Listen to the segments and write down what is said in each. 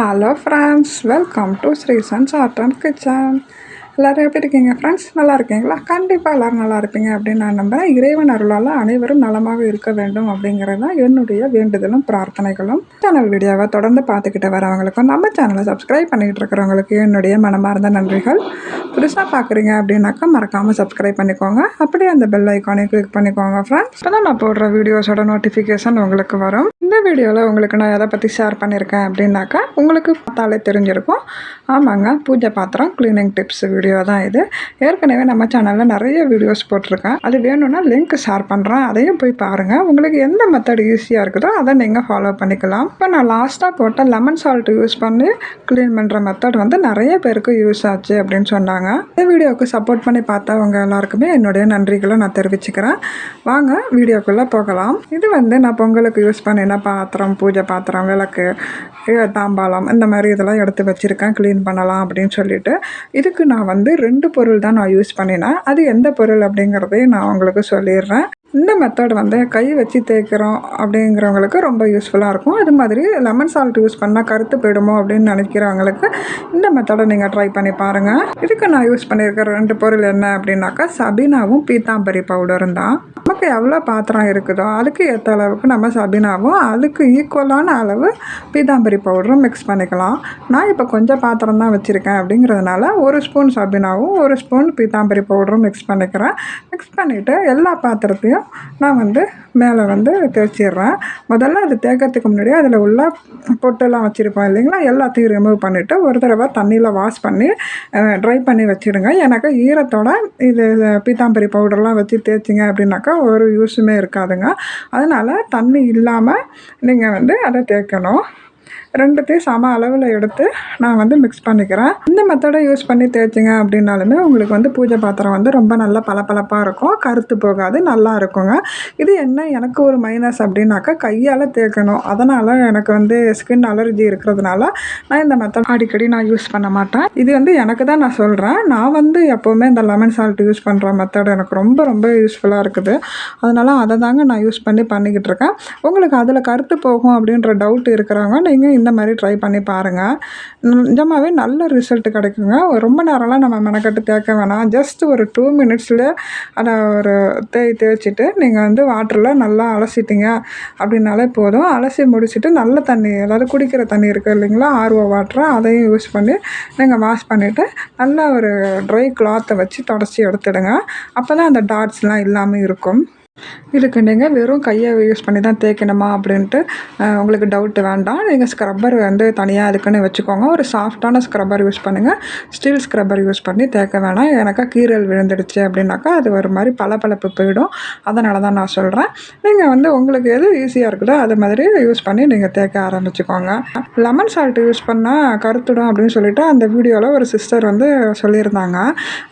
Hello friends welcome to Sri sons art and kitchen எல்லோரும் எப்படி இருக்கீங்க ஃப்ரெண்ட்ஸ் நல்லா இருக்கீங்களா? கண்டிப்பாக எல்லோரும் நல்லா இருப்பீங்க அப்படின்னு நான் நம்புகிறேன் இறைவன் அருளால் அனைவரும் நலமாக இருக்க வேண்டும் அப்படிங்கிறது தான் என்னுடைய வேண்டுதலும் பிரார்த்தனைகளும். சேனல் வீடியோவை தொடர்ந்து பார்த்துக்கிட்டு வரவங்களுக்கும் நம்ம சேனலை சப்ஸ்கிரைப் பண்ணிக்கிட்டு இருக்கிறவங்களுக்கு என்னுடைய மனமார்ந்த நன்றிகள். புதுசாக பார்க்குறீங்க அப்படின்னாக்கா மறக்காமல் சப்ஸ்கிரைப் பண்ணிக்கோங்க. அப்படியே அந்த பெல் ஐக்கானே கிளிக் பண்ணிக்கோங்க ஃப்ரெண்ட்ஸ் இப்போ தான் நான் போடுற வீடியோஸோட நோட்டிஃபிகேஷன் உங்களுக்கு வரும். இந்த வீடியோவில் உங்களுக்கு நான் எதை பற்றி ஷேர் பண்ணியிருக்கேன் அப்படின்னாக்கா உங்களுக்கு பார்த்தாலே தெரிஞ்சிருக்கும். ஆமாங்க பூஜை பாத்திரம் க்ளீனிங் டிப்ஸ் வீடியோ தான் இது. ஏற்கனவே நம்ம சேனலில் நிறைய வீடியோஸ் போட்டிருக்கேன். அது வேணும்னா லிங்க் ஷேர் பண்ணுறேன் அதையும் போய் பாருங்கள் உங்களுக்கு எந்த மெத்தட் ஈஸியாக இருக்குதோ அதை நீங்கள் ஃபாலோ பண்ணிக்கலாம். இப்போ நான் லாஸ்ட்டாக போட்ட லெமன் சால்ட் யூஸ் பண்ணி க்ளீன் பண்ணுற மெத்தட் வந்து நிறைய பேருக்கு யூஸ் ஆச்சு அப்படின்னு சொன்னாங்க. இந்த வீடியோவுக்கு சப்போர்ட் பண்ணி பார்த்தவங்க எல்லாருக்குமே என்னுடைய நன்றிகளை நான் தெரிவிச்சுக்கிறேன். வாங்க வீடியோக்குள்ளே போகலாம். இது வந்து நான் பொங்கலுக்கு யூஸ் பண்ணின பாத்திரம் பூஜை பாத்திரம் விளக்கு தாம்பாளம் இந்த மாதிரி இதெல்லாம் எடுத்து வச்சுருக்கேன். க்ளீன் பண்ணலாம் அப்படின்னு சொல்லிட்டு. இதுக்கு நான் வந்து ரெண்டு பொருள் தான் நான் யூஸ் பண்ணினேன். அது எந்த பொருள் அப்படிங்கிறதையும் நான் உங்களுக்கு சொல்லிடுறேன். இந்த மெத்தட் வந்து கை வச்சு தேய்க்கிறோம் அப்படிங்கிறவங்களுக்கு ரொம்ப யூஸ்ஃபுல்லாக இருக்கும். அது மாதிரி லெமன் சால்ட் யூஸ் பண்ணால் கருத்து போயிடுமோ அப்படின்னு நினைக்கிறவங்களுக்கு இந்த மெத்தடை நீங்கள் ட்ரை பண்ணி பாருங்கள் இதுக்கு நான் யூஸ் பண்ணியிருக்கிற ரெண்டு பொருள் என்ன அப்படின்னாக்கா சபீனாவும் பீத்தாம்பரி பவுடரும் தான். நமக்கு எவ்வளோ பாத்திரம் இருக்குதோ அதுக்கு ஏற்ற அளவுக்கு நம்ம சபீனாவும் அதுக்கு ஈக்குவலான அளவு பீதாம்பரி பவுடரும் மிக்ஸ் பண்ணிக்கலாம். நான் இப்போ கொஞ்சம் பாத்திரம் தான் வச்சுருக்கேன் அப்படிங்கிறதுனால ஒரு ஸ்பூன் சபீனாவும் ஒரு ஸ்பூன் பீதாம்பரி பவுடரும் மிக்ஸ் பண்ணிக்கிறேன். மிக்ஸ் பண்ணிவிட்டு எல்லா பாத்திரத்தையும் நான் வந்து மேலே வந்து தேய்ச்சிடுறேன் முதல்ல அது தேய்க்கிறதுக்கு முன்னாடி அதில் உள்ள பொட்டெல்லாம் வச்சுருப்போம் இல்லைங்களா? எல்லாத்தையும் ரிமூவ் பண்ணிவிட்டு ஒரு தடவை தண்ணியில் வாஷ் பண்ணி ட்ரை பண்ணி வச்சுடுங்க. எனக்கு ஈரத்தோட இது பீத்தாம்பரி பவுடர்லாம் வச்சு தேய்ச்சிங்க அப்படின்னாக்கா ஒரு யூஸுமே இருக்காதுங்க. அதனால் தண்ணி இல்லாமல் நீங்கள் வந்து அதை தேய்க்கணும். ரெண்டுத்தையும் சம அளவில் எடுத்து நான் வந்து மிக்ஸ் பண்ணிக்கிறேன். இந்த மெத்தடை யூஸ் பண்ணி தேய்ச்சிங்க அப்படின்னாலுமே உங்களுக்கு வந்து பூஜை பாத்திரம் வந்து ரொம்ப நல்லா பளபளப்பாக இருக்கும். கருத்து போகாது நல்லா இருக்குங்க. இது என்ன? எனக்கு ஒரு மைனஸ் அப்படின்னாக்கா கையால் தேய்க்கணும். அதனால் எனக்கு வந்து ஸ்கின் அலர்ஜி இருக்கிறதுனால நான் இந்த மெத்தட் அடிக்கடி நான் யூஸ் பண்ண மாட்டேன். இது வந்து எனக்கு தான் நான் சொல்கிறேன் நான் வந்து எப்போவுமே இந்த லெமன் சால்ட் யூஸ் பண்ணுற மெத்தட் எனக்கு ரொம்ப ரொம்ப யூஸ்ஃபுல்லாக இருக்குது. அதனால் அதை தாங்க நான் யூஸ் பண்ணி பண்ணிக்கிட்டு இருக்கேன். உங்களுக்கு அதில் கருத்து போகும் அப்படின்ற டவுட் இருக்கிறவங்க நீங்கள் இந்த மாதிரி ட்ரை பண்ணி பாருங்கள் நிஜமாகவே நல்ல ரிசல்ட் கிடைக்குங்க. ரொம்ப நேரம்லாம் நம்ம மெனக்கட்டு தேய்க்க வேணாம். ஜஸ்ட் ஒரு டூ மினிட்ஸில் அதை ஒரு தேய் தேய்ச்சிட்டு நீங்கள் வந்து வாட்டரில் நல்லா அலசிட்டீங்க அப்படின்னாலே போதும். அலசி முடிச்சுட்டு நல்ல தண்ணி அதாவது குடிக்கிற தண்ணி இருக்குது இல்லைங்களா? ஆர்வ வாட்டரை அதையும் யூஸ் பண்ணி நீங்கள் வாஷ் பண்ணிவிட்டு நல்லா ஒரு ட்ரை கிளாத்தை வச்சு தொடச்சி எடுத்துடுங்க. அப்போ தான் அந்த டாட்ஸ்லாம் இல்லாமல் இருக்கும். இதுக்கு நீங்கள் வெறும் கையை யூஸ் பண்ணி தான் தேய்க்கணுமா அப்படின்ட்டு உங்களுக்கு டவுட்டு வேண்டாம். நீங்கள் ஸ்க்ரப்பர் வந்து தனியாக அதுக்குன்னு வச்சுக்கோங்க. ஒரு சாஃப்டான ஸ்க்ரப்பர் யூஸ் பண்ணுங்கள் ஸ்டீல் ஸ்க்ரப்பர் யூஸ் பண்ணி தேய்க்க வேணாம். எனக்கா கீரல் விழுந்துடுச்சு அப்படின்னாக்கா அது ஒரு மாதிரி பளபளப்பு போயிடும். அதனால தான் நான் சொல்கிறேன் நீங்கள் வந்து உங்களுக்கு எது ஈஸியாக இருக்குதோ அது மாதிரி யூஸ் பண்ணி நீங்கள் தேய்க்க ஆரம்பிச்சுக்கோங்க. லெமன் சால்ட் யூஸ் பண்ணால் கருத்துடும் அப்படின்னு சொல்லிட்டு அந்த வீடியோவில் ஒரு சிஸ்டர் வந்து சொல்லியிருந்தாங்க.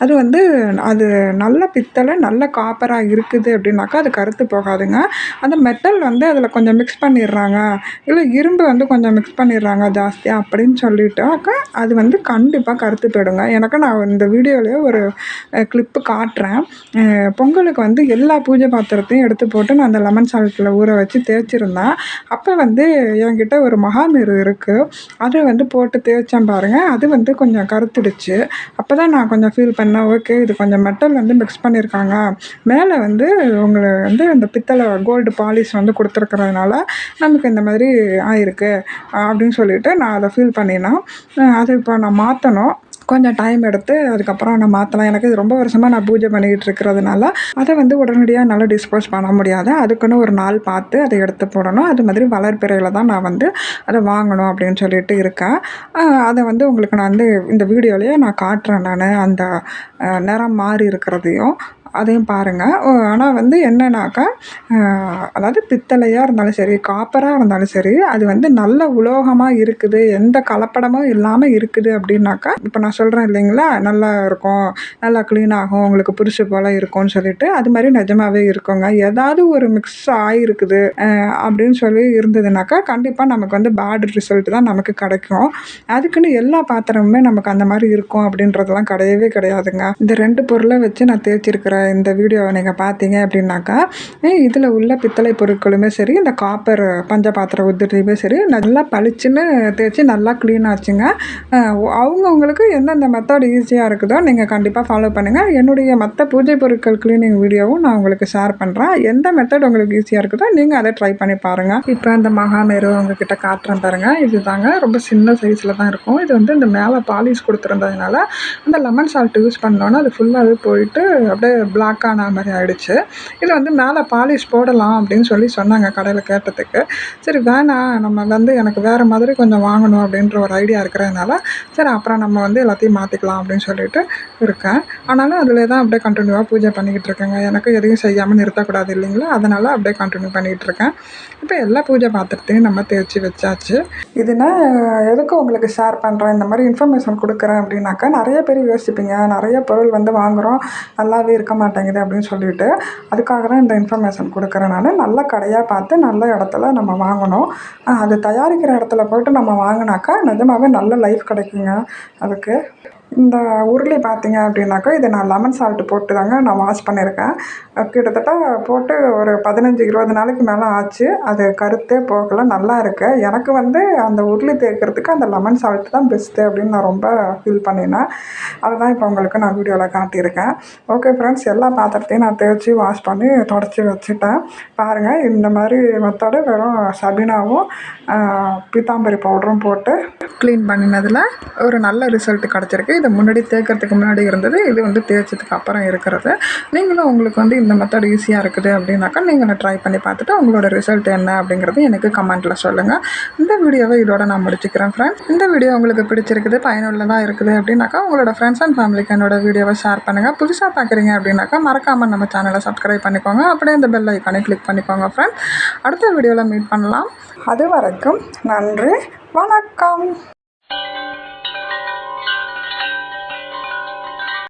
அது வந்து அது நல்ல பித்தளை நல்ல காப்பராக இருக்குது அப்படின்னாக்கா அது கருத்து போகாதுங்க. அந்த மெட்டல் வந்து அதில் கொஞ்சம் மிக்ஸ் பண்ணிடுறாங்க. இல்லை இரும்பு வந்து கொஞ்சம் மிக்ஸ் பண்ணிடுறாங்க ஜாஸ்தியாக அப்படின்னு சொல்லிட்டாக்கா அது வந்து கண்டிப்பாக கருத்து போயிடுங்க எனக்கு நான் இந்த வீடியோலேயே ஒரு கிளிப்பு காட்டுறேன். பொங்கலுக்கு வந்து எல்லா பூஜை பாத்திரத்தையும் எடுத்து போட்டு நான் அந்த லெமன் சால்ட்டில் ஊற வச்சு தேய்ச்சிருந்தேன். அப்போ வந்து என்கிட்ட ஒரு மகாமீர் இருக்குது அதை வந்து போட்டு தேய்ச்சேன் பாருங்கள் அது வந்து கொஞ்சம் கருத்துடுச்சு. அப்போ தான் நான் கொஞ்சம் ஃபீல் பண்ணேன். ஓகே இது கொஞ்சம் மெட்டல் வந்து மிக்ஸ் பண்ணியிருக்காங்க மேலே வந்து உங்களை வந்து அந்த பித்தளை கோல்டு பாலிஷ் வந்து கொடுத்துருக்கறதுனால நமக்கு இந்த மாதிரி ஆயிருக்கு. அப்படின்னு சொல்லிட்டு நான் அதை ஃபீல் பண்ணினேன். அது இப்போ நான் மாற்றணும் கொஞ்சம் டைம் எடுத்து அதுக்கப்புறம் நான் மாற்றலாம் எனக்கு இது ரொம்ப வருஷமாக நான் பூஜை பண்ணிக்கிட்டு இருக்கிறதுனால அதை வந்து உடனடியாக நல்லா டிஸ்போஸ் பண்ண முடியாது. அதுக்குன்னு ஒரு நாள் பார்த்து அதை எடுத்து போடணும். அது மாதிரி வளர்ப்பிறையில் தான் நான் வந்து அதை வாங்கணும் அப்படின்னு சொல்லிட்டு இருக்கேன். அதை வந்து உங்களுக்கு நான் வந்து இந்த வீடியோலேயே நான் காட்டுறேன் நான். அந்த நிறம் மாறி இருக்கிறதையும். அதையும் பாருங்கள் ஆனால் வந்து என்னன்னாக்கா அதாவது பித்தளையாக இருந்தாலும் சரி காப்பராக இருந்தாலும் சரி அது வந்து நல்ல உலோகமாக இருக்குது எந்த கலப்படமும் இல்லாமல் இருக்குது அப்படின்னாக்கா இப்போ நான் சொல்கிறேன் இல்லைங்களா நல்லா இருக்கும் நல்லா க்ளீன் ஆகும் உங்களுக்கு புரிசு போல் இருக்கும்னு சொல்லிட்டு அது மாதிரி நிஜமாகவே இருக்குங்க. ஏதாவது ஒரு மிக்ஸ் ஆகிருக்குது அப்படின்னு சொல்லி இருந்ததுனாக்கா கண்டிப்பாக நமக்கு வந்து பேட் ரிசல்ட் தான் நமக்கு கிடைக்கும். அதுக்குன்னு எல்லா பாத்திரமுமே நமக்கு அந்த மாதிரி இருக்கும் அப்படின்றதெல்லாம் கிடையவே கிடையாதுங்க. இந்த ரெண்டு பொருளை வச்சு நான் தேய்ச்சிருக்கிறேன் இந்த வீடியோவை நீங்கள் பார்த்தீங்க அப்படின்னாக்கா இதில் உள்ள பித்தளை பொருட்களுமே சரி இந்த காப்பர் பஞ்ச பாத்திர உதிரியுமே சரி நல்லா பளிச்சுன்னு தேய்ச்சி நல்லா க்ளீன் ஆச்சுங்க. அவங்கவுங்களுக்கு எந்தெந்த மெத்தட் ஈஸியாக இருக்குதோ நீங்கள் கண்டிப்பாக ஃபாலோ பண்ணுங்கள் என்னுடைய மற்ற பூஜை பொருட்கள் க்ளீனிங் வீடியோவும் நான் உங்களுக்கு ஷேர் பண்ணுறேன் எந்த மெத்தட் உங்களுக்கு ஈஸியாக இருக்குதோ நீங்கள் அதை ட்ரை பண்ணி பாருங்கள் இப்போ இந்த மகாமேரு உங்ககிட்ட காட்டுறேன் பாருங்கள் இது தாங்க ரொம்ப சின்ன சைஸில் தான் இருக்கும். இது வந்து இந்த மேலே பாலிஷ் கொடுத்துருந்ததுனால இந்த லெமன் சால்ட் யூஸ் பண்ணோன்னா அது ஃபுல்லாகவே போயிட்டு அப்படியே பிளாக் ஆன மாதிரி ஆகிடுச்சு இதில் வந்து மேலே பாலிஷ் போடலாம் அப்படின்னு சொல்லி சொன்னாங்க கடையில் கேட்டதுக்கு. சரி வேணாம் நம்ம வந்து எனக்கு வேறு மாதிரி கொஞ்சம் வாங்கணும் அப்படின்ற ஒரு ஐடியா இருக்கிறதுனால சரி அப்புறம் நம்ம வந்து எல்லாத்தையும் மாற்றிக்கலாம் அப்படின்னு சொல்லிட்டு இருக்கேன். ஆனாலும் அதில் தான் அப்படியே கண்டினியூவாக பூஜை பண்ணிக்கிட்டு இருக்கேங்க. எனக்கு எதையும் செய்யாமல் நிறுத்தக்கூடாது இல்லைங்களா? அதனால் அப்படியே கண்டினியூ பண்ணிகிட்டு இருக்கேன். இப்போ எல்லா பூஜை பாத்திரத்தையும் நம்ம தேய்ச்சி வச்சாச்சு. இதுனா எதுக்கு உங்களுக்கு ஷேர் பண்ணுறேன் இந்த மாதிரி இன்ஃபர்மேஷன் கொடுக்குறேன் அப்படின்னாக்கா நிறைய பேர் யோசிப்பீங்க. நிறைய பொருள் வந்து வாங்குகிறோம் நல்லாவே இருக்க மாட்டேங்குது அப்படின்னு சொல்லிட்டு அதுக்காக தான் இந்த இன்ஃபர்மேஷன் கொடுக்குறேன் நான். நல்ல கடையாக பார்த்து நல்ல இடத்துல நம்ம வாங்கணும். அது தயாரிக்கிற இடத்துல போய்ட்டு நம்ம வாங்கினாக்கா நிஜமாகவே நல்ல லைஃப் கிடைக்குங்க அதுக்கு. இந்த உருளி பார்த்தீங்க அப்படின்னாக்கா இதை நான் லெமன் சால்ட் போட்டு தாங்க நான் வாஷ் பண்ணியிருக்கேன். கிட்டத்தட்ட போட்டு ஒரு பதினஞ்சு இருபது நாளைக்கு மேலே ஆச்சு. அது கருத்தே போகல நல்லா இருக்குது எனக்கு வந்து அந்த உருளி தேய்க்கிறதுக்கு அந்த லெமன் சால்ட் தான் பெஸ்ட்டு அப்படின்னு நான் ரொம்ப ஃபீல் பண்ணினேன். அதுதான் இப்போ உங்களுக்கு நான் வீடியோவில் காட்டியிருக்கேன். ஓகே ஃப்ரெண்ட்ஸ் எல்லா பாத்திரத்தையும் நான் தேய்ச்சி வாஷ் பண்ணி தொடச்சி வச்சுட்டேன். பாருங்கள் இந்த மாதிரி மெத்தடு வெறும் சபினாவும் பீத்தாம்பரி பவுடரும் போட்டு க்ளீன் பண்ணினதில் ஒரு நல்ல ரிசல்ட் கிடச்சிருக்கு. இது முன்னாடி தேய்க்கிறதுக்கு முன்னாடி இருந்தது இது வந்து தேய்ச்சதுக்கு அப்புறம் இருக்கிறது. நீங்களும் உங்களுக்கு வந்து இந்த மெத்தட் ஈஸியாக இருக்குது அப்படின்னாக்கா நீங்களும் ட்ரை பண்ணி பார்த்துட்டு உங்களோட ரிசல்ட் என்ன அப்படிங்கிறது எனக்கு கமெண்ட்டில் சொல்லுங்கள் இந்த வீடியோவை இதோட நான் முடிச்சுக்கிறேன் ஃப்ரெண்ட்ஸ் இந்த வீடியோ உங்களுக்கு பிடிச்சிருக்குது பயனுள்ளதாக இருக்குது அப்படின்னாக்கா உங்களோட ஃப்ரெண்ட்ஸ் அண்ட் ஃபேமிலிக்கு என்னோட வீடியோவை ஷேர் பண்ணுங்கள் புதுசாக பார்க்குறீங்க அப்படின்னு அப்படின்னாக்கா மறக்காமல் நம்ம சேனலை சப்ஸ்கிரைப் பண்ணிக்கோங்க. அப்படியே அந்த பெல் ஐக்கானை கிளிக் பண்ணிக்கோங்க ஃப்ரெண்ட் அடுத்த வீடியோவில் மீட் பண்ணலாம். அது வரைக்கும் நன்றி. வணக்கம்.